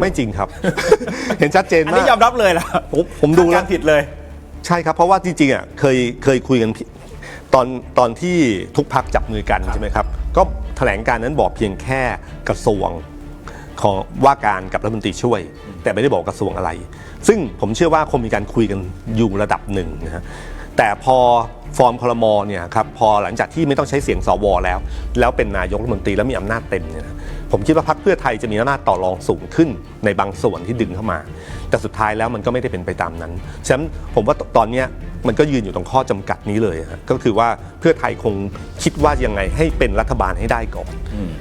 ไม่จริงครับ เห็นชัดเจนอันมานี้ยอกมรับเลยล่ะผมผมดูคาแล้วการผิดเลย ใช่ครับ เพราะว่าจริงๆอะเคยเคยคุยกันพี่ตอนตอนที่ทุกพักจับมือกันใช่ไหมครับ ก็แถลงการนั้นบอกเพียงแค่กระทรวงของว่าการกับรัฐมนตรีช่วย แต่ไม่ได้บอกกระทรวงอะไร ซึ่งผมเชื่อว่าคงมีการคุยกันอยู่ระดับหนึ่งนะฮะ แต่พอฟอร์มคลมอเนี่ยครับพอหลังจากที่ไม่ต้องใช้เสียงสวแล้ว แล้วเป็นนายกรัฐมนตรีแล้วมีอำนาจเต็มเนี่ยนะผมคิดว่าพรรคเพื่อไทยจะมีอำนาจต่อรองสูงขึ้นในบางส่วนที่ดึงเข้ามา แต่สุดท้ายแล้วมันก็ไม่ได้เป็นไปตามนั้นฉะนั้นผมว่าตอนนี้มันก็ยืนอยู่ตรงข้อจำกัดนี้เลยก็คือว่าเพื่อไทยคงคิดว่ายังไงให้เป็นรัฐบาลให้ได้ก่อน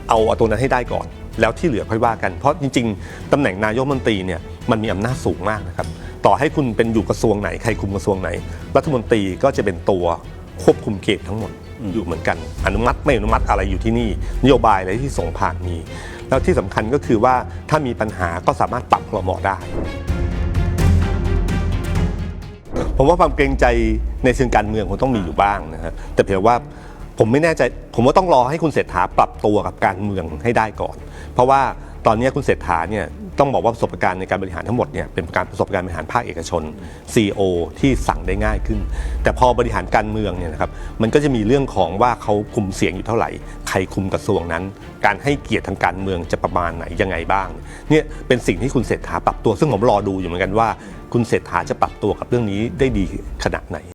เอาเอาตัวนั้นให้ได้ก่อน แล้วที่เหลือค่อยว่ากันเพราะจริง ๆตำแหน่งนายกรัฐมนตรีเนี่ย มันมีอำนาจสูงมากนะครับ ต่อให้คุณเป็นอยู่กระทรวงไหนใครคุมกระทรวงไหน รัฐมนตรีก็จะเป็นตัวควบคุมเขตทั้งหมดอยู่เหมือนกัน อนุมัติไม่อนุมัติอะไรอยู่ที่นี่ นโยบายอะไรที่ส่งผ่านมี แล้วที่สำคัญก็คือว่าถ้ามีปัญหาก็สามารถปรับคลมอได้ ผมว่าความเกรงใจในเชิงการเมืองคงต้องมีอยู่บ้างนะฮะแต่เพียงว่าผมไม่แน่ใจ ผมว่าต้องรอให้คุณเศรษฐาปรับตัวกับการเมืองให้ได้ก่อน เพราะว่าตอนนี้คุณเศรษฐาเนี่ย ต้องบอกว่าประสบการณ์ในการบริหารทั้งหมดเนี่ยเป็นการประสบการณ์บริหารภาคเอกชน CEO ที่สั่งได้ง่ายขึ้น แต่พอบริหารการเมืองเนี่ยนะครับมันก็จะมีเรื่องของว่าเขาคุมเสียงอยู่เท่าไหร่ ใครคุมกระทรวงนั้น การให้เกียรติทางการเมืองจะประมาณไหนยังไงบ้างเนี่ยเป็นสิ่งที่คุณเศรษฐาปรับตัวซึ่งผมรอดูอยู่เหมือนกันว่า คุณเศรษฐาจะปรับตัวกับเรื่องนี้ได้ดีขนาดไหน